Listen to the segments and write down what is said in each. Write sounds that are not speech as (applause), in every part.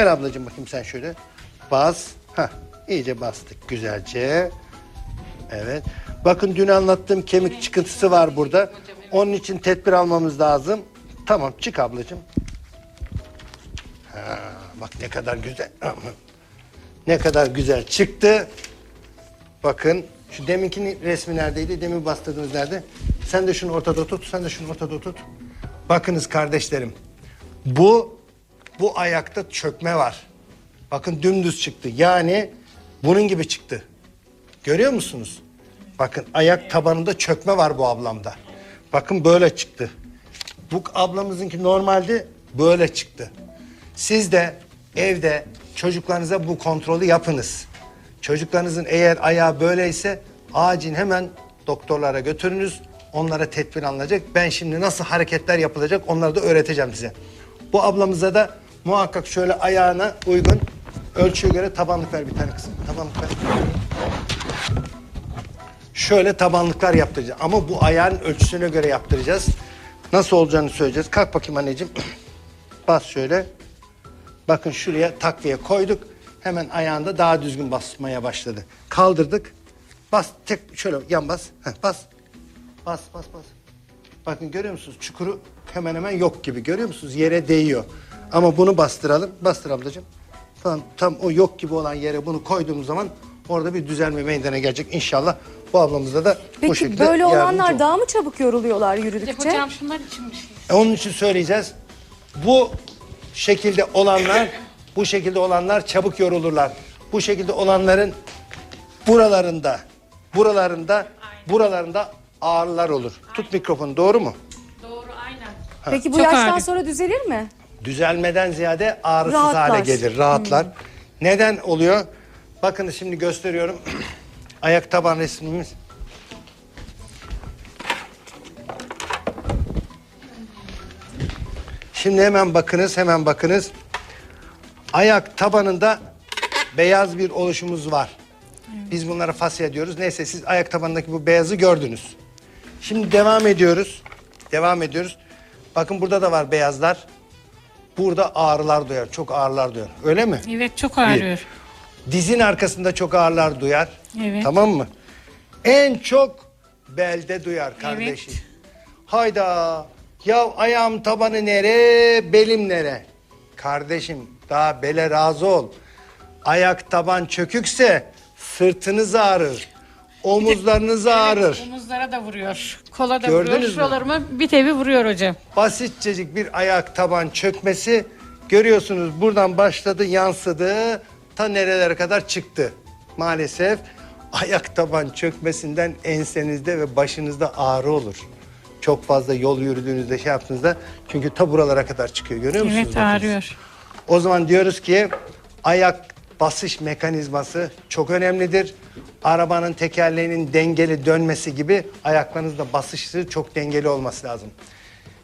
Ver ablacığım bakayım sen şöyle. Bas. Hah, iyice bastık güzelce. Evet. Bakın dün anlattığım kemik çıkıntısı var burada. Onun için tedbir almamız lazım. Tamam çık ablacığım. Ha, bak ne kadar güzel. Ne kadar güzel çıktı. Bakın şu deminkinin resmi neredeydi? Demin bastırdığımız nerede? Sen de şunu ortada tut. Sen de şunu ortada tut. Bakınız kardeşlerim. Bu bu ayakta çökme var. Bakın dümdüz çıktı. Yani bunun gibi çıktı. Görüyor musunuz? Bakın ayak tabanında çökme var bu ablamda. Bakın böyle çıktı. Bu ablamızınki normalde böyle çıktı. Siz de evde çocuklarınıza bu kontrolü yapınız. Çocuklarınızın eğer ayağı böyleyse acil hemen doktorlara götürünüz. Onlara tedbir alınacak. Ben şimdi nasıl hareketler yapılacak onları da öğreteceğim size. Bu ablamıza da muhakkak şöyle ayağına uygun ölçüye göre tabanlık ver bir tane kızım. Tabanlık ver. Şöyle tabanlıklar yaptıracağız. Ama bu ayağın ölçüsüne göre yaptıracağız. Nasıl olacağını söyleyeceğiz. Kalk bakayım anneciğim. (clears throat) Bas şöyle. Bakın şuraya takviye koyduk. Hemen ayağında daha düzgün basmaya başladı. Kaldırdık. Bas tek şöyle yan bas. Heh, bas. Bas bas bas. Bakın görüyor musunuz? Çukuru hemen hemen yok gibi. Görüyor musunuz? Yere değiyor. Ama bunu bastıralım. Bastır ablacığım. Tamam, tam o yok gibi olan yere bunu koyduğumuz zaman orada bir düzelme meydana gelecek. İnşallah bu ablamıza da bu Peki şekilde böyle yardımcı olanlar olur. daha mı çabuk yoruluyorlar yürüdükçe? Hocam şunlar içinmiş. E, Onun için söyleyeceğiz. Bu şekilde olanlar, bu şekilde olanlar çabuk yorulurlar. Bu şekilde olanların buralarında, buralarında, buralarında ağrılar olur. Tut mikrofonu doğru mu? Doğru aynen. Peki bu Çok yaştan ağrı. sonra düzelir mi? Düzelmeden ziyade ağrısız Rahatlar. hale gelir, rahatlar. Neden oluyor? Bakın şimdi gösteriyorum. (clears throat) Ayak taban resmimiz. Şimdi hemen bakınız, hemen bakınız. Ayak tabanında beyaz bir oluşumuz var. Biz bunlara fasya diyoruz. Neyse siz ayak tabanındaki bu beyazı gördünüz. Şimdi devam ediyoruz. Devam ediyoruz. Bakın burada da var beyazlar. Burada ağrılar duyar. Çok ağrılar duyar. Öyle mi? Evet çok ağrıyor. Dizin arkasında çok ağrılar duyar. Evet. Tamam mı? En çok belde duyar kardeşim. Evet. Hayda. Ya ayağım tabanı nere, belim nere? Kardeşim daha bele razı ol. Ayak taban çökükse sırtınız ağrır. Omuzlarınız ağrır. Omuzlara da vuruyor. Kola da Gördünüz vuruyor. mü? Şuralarıma bir tevi vuruyor hocam. Basitçecik bir ayak taban çökmesi görüyorsunuz buradan başladı yansıdı ta nerelere kadar çıktı. Maalesef ayak taban çökmesinden ensenizde ve başınızda ağrı olur. Çok fazla yol yürüdüğünüzde şey yaptığınızda çünkü ta buralara kadar çıkıyor görüyor musunuz? Evet ağrıyor. O zaman diyoruz ki ayak basış mekanizması çok önemlidir. Arabanın tekerleğinin dengeli dönmesi gibi ayaklarınızda basışı çok dengeli olması lazım.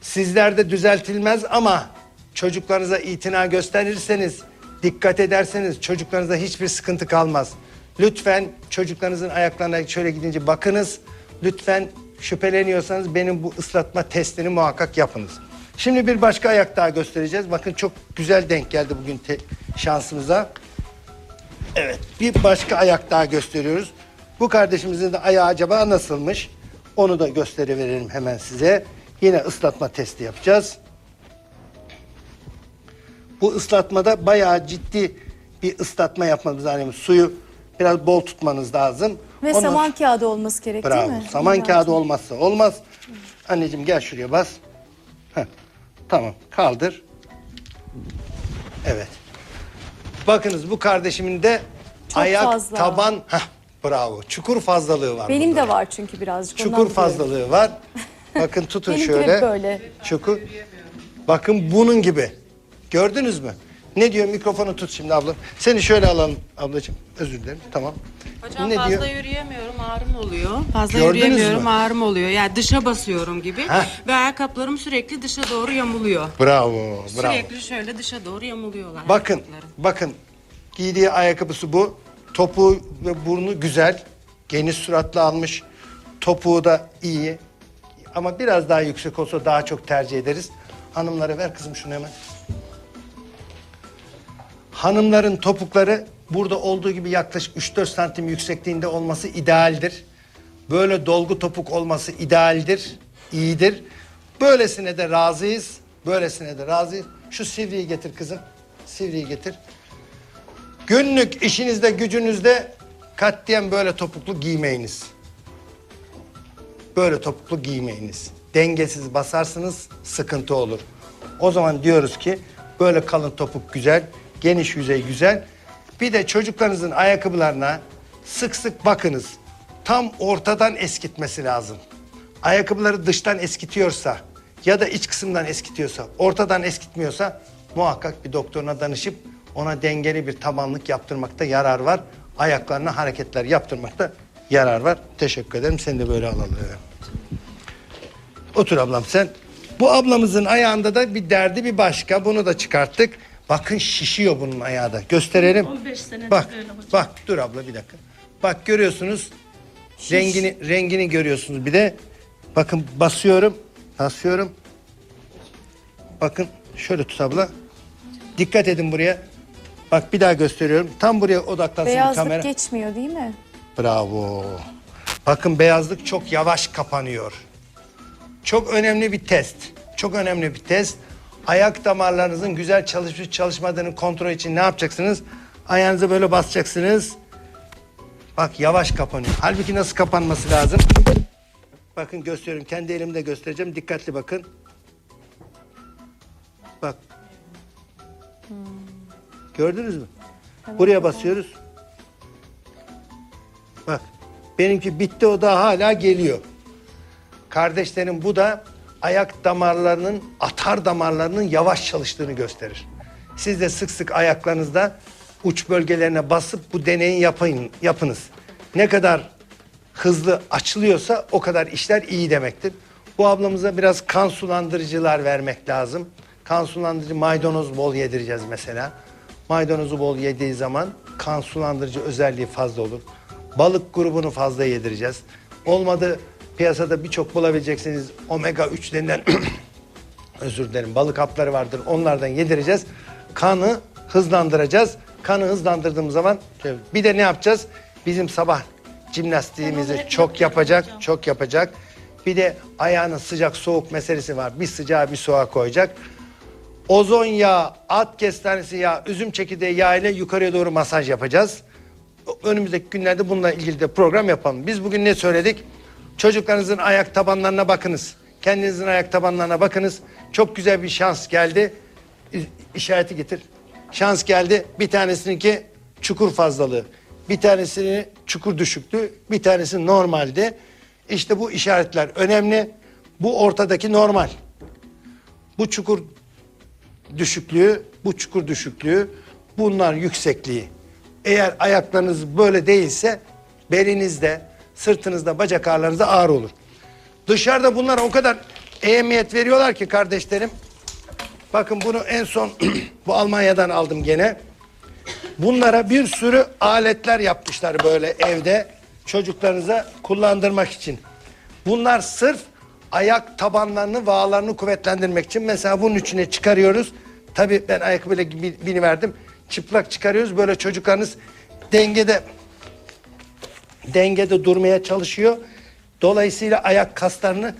Sizlerde düzeltilmez ama çocuklarınıza itina gösterirseniz, dikkat ederseniz çocuklarınıza hiçbir sıkıntı kalmaz. Lütfen çocuklarınızın ayaklarına şöyle gidince bakınız. Lütfen şüpheleniyorsanız benim bu ıslatma testini muhakkak yapınız. Şimdi bir başka ayak daha göstereceğiz. Bakın çok güzel denk geldi bugün şansımıza. Evet bir başka ayak daha gösteriyoruz. Bu kardeşimizin de ayağı acaba nasılmış? Onu da gösteriverelim hemen size. Yine ıslatma testi yapacağız. Bu ıslatmada bayağı ciddi bir ıslatma yapmamız lazım. Suyu biraz bol tutmanız lazım. Ve Ondan- saman kağıdı olması gerek Bravo. değil mi? Saman İyi kağıdı lazım. olmazsa olmaz. Anneciğim gel şuraya bas. Heh. Tamam kaldır. Evet. Bakınız bu kardeşimin de Çok ayak fazla. taban heh, bravo. Çukur fazlalığı var. Benim bunda. de var çünkü birazcık. ondan Çukur biliyorum. fazlalığı var. Bakın tutun Benimki şöyle. hep böyle. Çukur. Bakın bunun gibi. Gördünüz mü? Ne diyor? Mikrofonu tut şimdi abla. Seni şöyle alalım ablacığım. Özür dilerim. Tamam. Hocam ne fazla diyor? yürüyemiyorum ağrım oluyor. Fazla Gördünüz yürüyemiyorum mü? ağrım oluyor. Yani dışa basıyorum gibi. Heh. Ve ayakkabılarım sürekli dışa doğru yamuluyor. Bravo. Bravo. Sürekli şöyle dışa doğru yamuluyorlar. Bakın, bakın. Giydiği ayakkabısı bu. Topuğu ve burnu güzel. Geniş suratlı almış. Topuğu da iyi. Ama biraz daha yüksek olsa daha çok tercih ederiz. Hanımlara ver kızım şunu hemen. Hanımların topukları burada olduğu gibi yaklaşık 3-4 santim yüksekliğinde olması idealdir. Böyle dolgu topuk olması idealdir, iyidir. Böylesine de razıyız, böylesine de razıyız. Şu sivriyi getir kızım, sivriyi getir. Günlük işinizde gücünüzde katliyen böyle topuklu giymeyiniz. Böyle topuklu giymeyiniz. Dengesiz basarsınız sıkıntı olur. O zaman diyoruz ki böyle kalın topuk güzel, geniş yüzey güzel. Bir de çocuklarınızın ayakkabılarına sık sık bakınız. Tam ortadan eskitmesi lazım. Ayakkabıları dıştan eskitiyorsa ya da iç kısımdan eskitiyorsa, ortadan eskitmiyorsa muhakkak bir doktoruna danışıp ona dengeli bir tabanlık yaptırmakta yarar var. Ayaklarına hareketler yaptırmakta yarar var. Teşekkür ederim. Seni de böyle alalım. Otur ablam sen. Bu ablamızın ayağında da bir derdi bir başka. Bunu da çıkarttık. Bakın şişiyor bunun ayağı da. Gösterelim. 15 senedir Bak, böyle hocam. bak dur abla bir dakika. Bak görüyorsunuz. Rengini rengini görüyorsunuz bir de. Bakın basıyorum. Basıyorum. Bakın şöyle tut abla. Dikkat edin buraya. Bak bir daha gösteriyorum. Tam buraya odaklansın Beyazlık kamera. geçmiyor değil mi? Bravo. Bakın beyazlık çok yavaş kapanıyor. Çok önemli bir test. Çok önemli bir test. Ayak damarlarınızın güzel çalışıp çalışmadığını kontrol için ne yapacaksınız? Ayağınıza böyle basacaksınız. Bak yavaş kapanıyor. Halbuki nasıl kapanması lazım? Bakın gösteriyorum. Kendi elimde göstereceğim. Dikkatli bakın. Bak. Gördünüz mü? Buraya basıyoruz. Bak benimki bitti o da hala geliyor. Kardeşlerim bu da ayak damarlarının atar damarlarının yavaş çalıştığını gösterir. Siz de sık sık ayaklarınızda uç bölgelerine basıp bu deneyi yapın, yapınız. Ne kadar hızlı açılıyorsa o kadar işler iyi demektir. Bu ablamıza biraz kan sulandırıcılar vermek lazım. Kan sulandırıcı maydanoz bol yedireceğiz mesela. Maydanozu bol yediği zaman kan sulandırıcı özelliği fazla olur. Balık grubunu fazla yedireceğiz. Olmadı piyasada birçok bulabileceksiniz omega 3 denilen (clears throat) özür dilerim balık hapları vardır onlardan yedireceğiz. Kanı hızlandıracağız. Kanı hızlandırdığımız zaman bir de ne yapacağız? Bizim sabah jimnastiğimizi çok yapacak, çok yapacak. Bir de ayağının sıcak soğuk meselesi var. Bir sıcağı bir soğuğa koyacak. Ozon yağı, at kestanesi yağı, üzüm çekirdeği yağı ile yukarıya doğru masaj yapacağız. Önümüzdeki günlerde bununla ilgili de program yapalım. Biz bugün ne söyledik? Çocuklarınızın ayak tabanlarına bakınız. Kendinizin ayak tabanlarına bakınız. Çok güzel bir şans geldi. İşareti getir. Şans geldi. Bir tanesininki çukur fazlalığı. Bir tanesinin çukur düşüklüğü. Bir tanesi normaldi. İşte bu işaretler önemli. Bu ortadaki normal. Bu çukur düşüklüğü, bu çukur düşüklüğü, bunlar yüksekliği. Eğer ayaklarınız böyle değilse belinizde, sırtınızda, bacak ağrılarınızda ağrı olur. Dışarıda bunlara o kadar ehemmiyet veriyorlar ki kardeşlerim. Bakın bunu en son (clears throat) bu Almanya'dan aldım gene. Bunlara bir sürü aletler yapmışlar böyle evde çocuklarınıza kullandırmak için. Bunlar sırf ayak tabanlarını, bağlarını kuvvetlendirmek için. Mesela bunun içine çıkarıyoruz. Tabii ben ayakkabıyla bi- bini verdim. Çıplak çıkarıyoruz. Böyle çocuklarınız dengede dengede durmaya çalışıyor. Dolayısıyla ayak kaslarını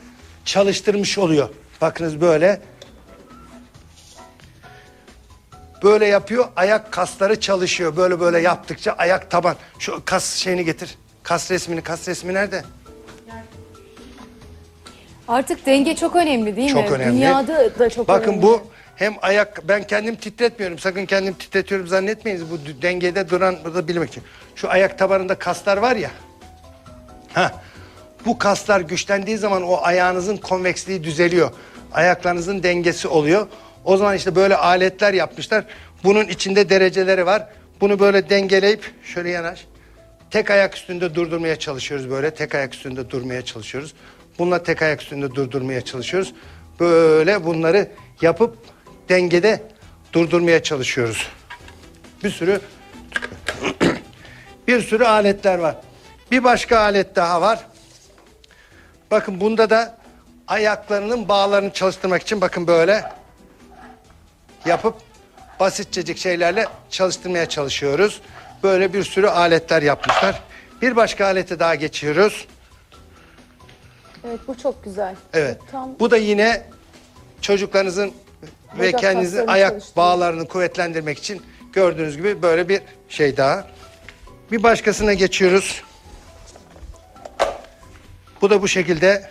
çalıştırmış oluyor. Bakınız böyle. Böyle yapıyor. Ayak kasları çalışıyor. Böyle böyle yaptıkça ayak taban. Şu kas şeyini getir. Kas resmini, kas resmi nerede? Artık denge çok önemli değil mi? Çok önemli. Dünyada da çok Bakın önemli. bu hem ayak ben kendim titretmiyorum. Sakın kendim titretiyorum zannetmeyiniz. Bu dengede duran burada bilmek için. Şu ayak tabanında kaslar var ya. Ha. Bu kaslar güçlendiği zaman o ayağınızın konveksliği düzeliyor. Ayaklarınızın dengesi oluyor. O zaman işte böyle aletler yapmışlar. Bunun içinde dereceleri var. Bunu böyle dengeleyip şöyle yanaş. Tek ayak üstünde durdurmaya çalışıyoruz böyle. Tek ayak üstünde durmaya çalışıyoruz. Bununla tek ayak üstünde durdurmaya çalışıyoruz. Böyle bunları yapıp dengede durdurmaya çalışıyoruz. Bir sürü (coughs) bir sürü aletler var. Bir başka alet daha var. Bakın bunda da ayaklarının bağlarını çalıştırmak için bakın böyle yapıp basitçecik şeylerle çalıştırmaya çalışıyoruz. Böyle bir sürü aletler yapmışlar. Bir başka alete daha geçiyoruz. Evet bu çok güzel. Evet. Tam Bu da yine çocuklarınızın ve Bacak kaslarını ayak çalıştırıyor. bağlarını kuvvetlendirmek için gördüğünüz gibi böyle bir şey daha. Bir başkasına geçiyoruz. Bu da bu şekilde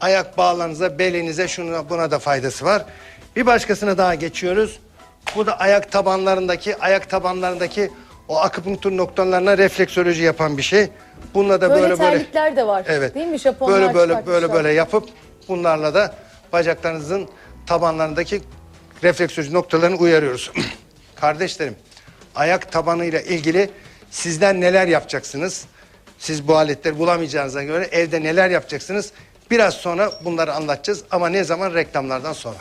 ayak bağlarınıza, belinize, şuna buna da faydası var. Bir başkasına daha geçiyoruz. Bu da ayak tabanlarındaki, ayak tabanlarındaki o akupunktur noktalarına refleksoloji yapan bir şey. Bununla da böyle, böyle böyle terlikler de var. Evet. Değil mi? Japonlar böyle böyle çıkartmışlar. böyle böyle yapıp bunlarla da bacaklarınızın tabanlarındaki refleksoloji noktalarını uyarıyoruz. (clears throat) Kardeşlerim, ayak tabanıyla ilgili sizden neler yapacaksınız? Siz bu aletleri bulamayacağınıza göre evde neler yapacaksınız? Biraz sonra bunları anlatacağız ama ne zaman reklamlardan sonra.